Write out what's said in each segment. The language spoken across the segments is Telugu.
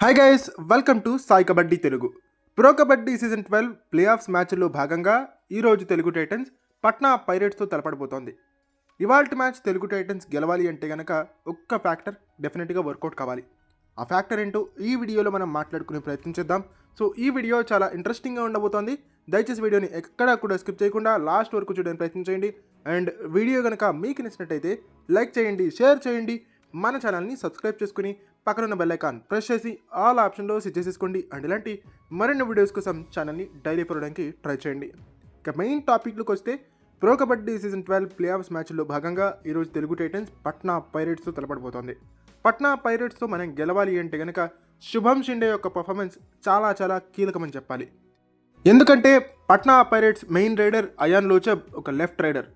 Hi guys welcome to Sai kabaddi Telugu pro kabaddi season twelve play offs మ్యాచ్లో భాగంగా ఈరోజు తెలుగు టైటన్స్ పట్నా పైరేట్స్తో తలపడబోతోంది ఇవాల్టి మ్యాచ్ తెలుగు టైటన్స్ గెలవాలి అంటే గనక ఒక్క ఫ్యాక్టర్ డెఫినెట్గా వర్కౌట్ కావాలి. ఆ ఫ్యాక్టర్ ఏంటో ఈ వీడియోలో మనం మాట్లాడుకునే ప్రయత్నం చేద్దాం. సో ఈ వీడియో చాలా ఇంట్రెస్టింగ్గా ఉండబోతోంది. దయచేసి వీడియోని ఎక్కడా కూడా స్కిప్ చేయకుండా లాస్ట్ వరకు చూడడానికి ప్రయత్నం చేయండి. అండ్ వీడియో కనుక మీకు నచ్చినట్టయితే లైక్ చేయండి షేర్ చేయండి. మన ఛానల్ని సబ్స్క్రైబ్ చేసుకుని పక్కనున్న బెల్ ఐకాన్ ప్రెస్ చేసి ఆల్ ఆప్షన్లో సెట్ చేసేసుకోండి. అండ్ ఇలాంటి మరిన్ని వీడియోస్ కోసం ఛానల్ని డైలీ ఫాలోడానికి ట్రై చేయండి. ఇక మెయిన్ టాపిక్లోకి వస్తే pro kabaddi season twelve play offs మ్యాచ్లో భాగంగా ఈరోజు తెలుగు టైటన్స్ పట్నా పైరేట్స్తో తలపడిపోతోంది. పట్నా పైరేట్స్తో మనం గెలవాలి అంటే గనక శుభం షిండే యొక్క పర్ఫార్మెన్స్ చాలా చాలా కీలకమని చెప్పాలి. ఎందుకంటే Patna Pirates main raider Ayan Lochab ఒక లెఫ్ట్ రైడర్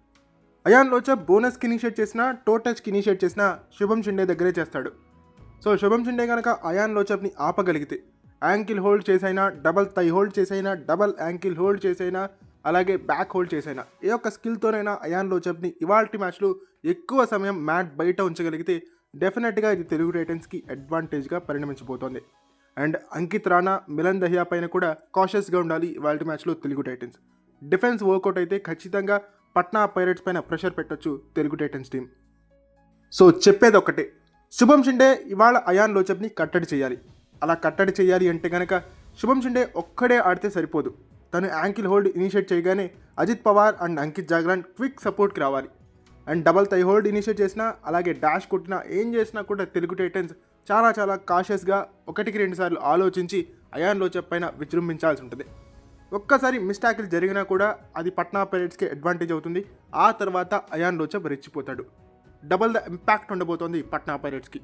అయాన్ లోచబ్ బోనస్కి ఇనిషియేట్ చేసినా టోటచ్కి ఇనిషియేట్ చేసినా శుభం షిండే దగ్గరే చేస్తాడు. సో శుభం షిండే కనుక అయాన్ లోచబ్ని ఆపగలిగితే యాంకిల్ హోల్డ్ చేసైనా డబల్ థై హోల్డ్ చేసైనా డబల్ యాంకిల్ హోల్డ్ చేసైనా అలాగే బ్యాక్ హోల్డ్ చేసైనా ఏ ఒక్క స్కిల్తోనైనా అయాన్ లోచబ్ని ఇవాల్టి మ్యాచ్లో ఎక్కువ సమయం మ్యాట్ బయట ఉంచగలిగితే డెఫినెట్గా ఇది తెలుగు టైటన్స్కి అడ్వాంటేజ్గా పరిణమించబోతోంది. అండ్ అంకిత్ రాణా మిలన్ దహియా పైన కూడా కాషియస్గా ఉండాలి ఇవాల్టి మ్యాచ్లో తెలుగు టైటన్స్. డిఫెన్స్ వర్కౌట్ అయితే ఖచ్చితంగా పట్నా పైరేట్స్ పైన ప్రెషర్ పెట్టొచ్చు తెలుగు టైటన్స్ టీం. సో చెప్పేది ఒకటే శుభం షిండే ఇవాళ అయాన్ లోచబ్ని కట్టడి చేయాలి. అలా కట్టడి చేయాలి అంటే కనుక శుభం షిండే ఒక్కడే ఆడితే సరిపోదు. తను యాంకిల్ హోల్డ్ ఇనిషియేట్ చేయగానే అజిత్ పవార్ అండ్ అంకిత్ జాగ్రాన్ క్విక్ సపోర్ట్కి రావాలి. And double thigh hold initiate చేసినా అలాగే డాష్ కొట్టినా ఏం చేసినా కూడా తెలుగు టైటన్స్ చాలా చాలా కాషియస్గా ఒకటికి రెండుసార్లు ఆలోచించి అయాన్ లోచబ్ పైన విజృంభించాల్సి ఉంటుంది. ఒక్కసారి మిస్టాకిల్ జరిగినా కూడా అది పట్నా పైరేట్స్కి అడ్వాంటేజ్ అవుతుంది. ఆ తర్వాత అయాన్ లోచబ్ రెచ్చిపోతాడు. డబల్ ద ఇంపాక్ట్ ఉండబోతోంది పట్నా పైరేట్స్కి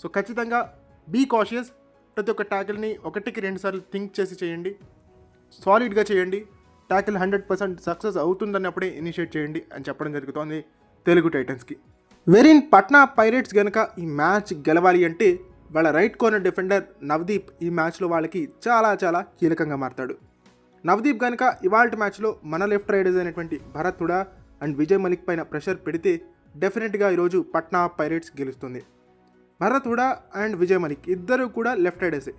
సో ఖచ్చితంగా బీ కాషియస్ ప్రతి ఒక్క ట్యాకిల్ని ఒకటికి రెండు సార్లు థింక్ చేసి చేయండి. సాలిడ్గా చేయండి. ట్యాకిల్ హండ్రెడ్ పర్సెంట్ సక్సెస్ అవుతుందన్నప్పుడే ఇనిషియేట్ చేయండి అని చెప్పడం జరుగుతోంది తెలుగు టైటన్స్కి వెరీన్ పట్నా పైరేట్స్ కనుక ఈ మ్యాచ్ గెలవాలి అంటే వాళ్ళ రైట్ కార్నర్ డిఫెండర్ నవదీప్ ఈ మ్యాచ్లో వాళ్ళకి చాలా చాలా కీలకంగా మారతాడు. నవదీప్ గనక ఇవాల్ట్ మ్యాచ్లో మన లెఫ్ట్ రైడర్స్ అయినటువంటి భరత్ హుడా అండ్ విజయ్ మలిక్ పైన ప్రెషర్ పెడితే డెఫినెట్గా ఈరోజు పట్నా పైరేట్స్ గెలుస్తుంది. భరత్ హుడా అండ్ విజయ్ మలిక్ ఇద్దరు కూడా లెఫ్ట్ రైడర్సే.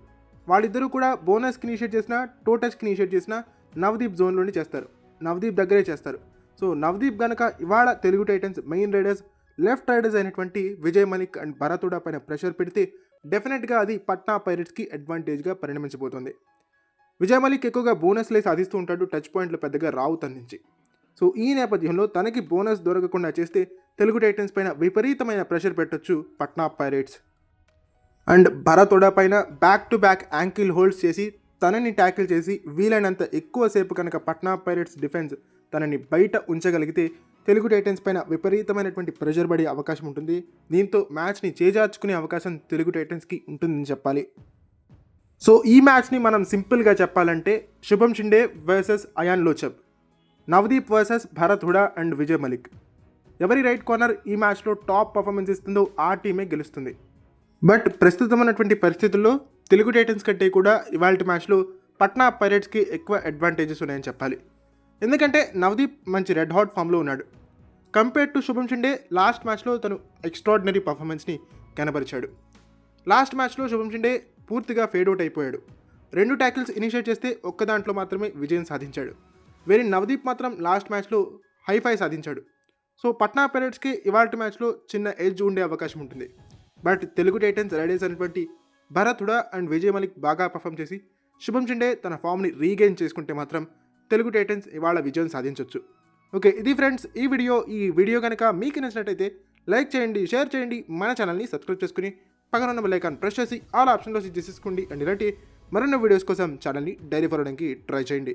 వాళ్ళిద్దరూ కూడా బోనస్కి ఇనిషియేట్ చేసిన టోటచ్కి ఇనిషియేట్ చేసిన నవదీప్ జోన్లోనే చేస్తారు. నవదీప్ దగ్గరే చేస్తారు. సో నవదీప్ గనక ఇవాళ Telugu Titans main raiders left raiders అయినటువంటి విజయ్ మలిక్ అండ్ భరత్ పైన ప్రెషర్ పెడితే డెఫినెట్గా అది పట్నా పైరెట్స్కి అడ్వాంటేజ్గా పరిణమించబోతుంది. విజయ్ మలిక్ ఎక్కువగా బోనస్లే సాధిస్తూ ఉంటాడు టచ్ పాయింట్లు పెద్దగా రావు తన నుంచి. సో ఈ నేపథ్యంలో తనకి బోనస్ దొరకకుండా చేస్తే తెలుగు టైటన్స్ పైన విపరీతమైన ప్రెషర్ పెట్టొచ్చు పట్నా పైరేట్స్. అండ్ భరత్ పైన back to back ankle holds చేసి తనని ట్యాకిల్ చేసి వీలైనంత ఎక్కువసేపు కనుక పట్నా పైరేట్స్ డిఫెన్స్ తనని బయట ఉంచగలిగితే తెలుగు టైటన్స్ పైన విపరీతమైనటువంటి ప్రెషర్ పడే అవకాశం ఉంటుంది. దీంతో మ్యాచ్ని చేజార్చుకునే అవకాశం తెలుగు టైటన్స్కి ఉంటుందని చెప్పాలి. సో ఈ మ్యాచ్ని మనం సింపుల్గా చెప్పాలంటే Shubham Shinde versus Ayan Lochab Navdeep versus Bharat Hooda and Vijay Malik. ఎవరి రైట్ కార్నర్ ఈ మ్యాచ్లో టాప్ పర్ఫార్మెన్స్ ఇస్తుందో ఆ టీమే గెలుస్తుంది. బట్ ప్రస్తుతం ఉన్నటువంటి పరిస్థితుల్లో తెలుగు టైటన్స్ కంటే కూడా ఇవాళ మ్యాచ్లో పట్నా పైరేట్స్కి ఎక్కువ అడ్వాంటేజెస్ ఉన్నాయని చెప్పాలి. ఎందుకంటే నవదీప్ మంచి రెడ్ హాట్ ఫామ్లో ఉన్నాడు. కంపేర్ టు శుభం షిండే లాస్ట్ మ్యాచ్లో తను ఎక్స్ట్రాడినరీ పర్ఫార్మెన్స్ని కనబరిచాడు. లాస్ట్ మ్యాచ్లో శుభం షిండే పూర్తిగా ఫేడౌట్ అయిపోయాడు. రెండు ట్యాకిల్స్ ఇనిషియేట్ చేస్తే ఒక్క దాంట్లో మాత్రమే విజయం సాధించాడు. వేరే నవదీప్ మాత్రం లాస్ట్ మ్యాచ్లో హైఫై సాధించాడు. సో పట్నా పైరట్స్కి ఇవాళ మ్యాచ్లో చిన్న ఎడ్జ్ ఉండే అవకాశం ఉంటుంది. బట్ తెలుగు టైటన్స్ రైడర్స్ అనేటువంటి భరత్ హుడా అండ్ విజయ్ మలిక్ బాగా పర్ఫామ్ చేసి శుభం షిండే తన ఫామ్ని రీగెయిన్ చేసుకుంటే మాత్రం తెలుగు టైటన్స్ ఇవాళ విజయం సాధించవచ్చు ఓకే ఇది ఫ్రెండ్స్ ఈ వీడియో. ఈ వీడియో కనుక మీకు నచ్చినట్టయితే లైక్ చేయండి షేర్ చేయండి మన ఛానల్ని సబ్స్క్రైబ్ చేసుకుని పక్కన ఉన్న బెల్ ప్రెస్ చేసి ఆల్ ఆప్షన్లో చేసేసుకోండి. అండ్ ఇలాంటి మరిన్ని వీడియోస్ కోసం ఛానల్ని డైరీ ఫాలోడానికి ట్రై చేయండి.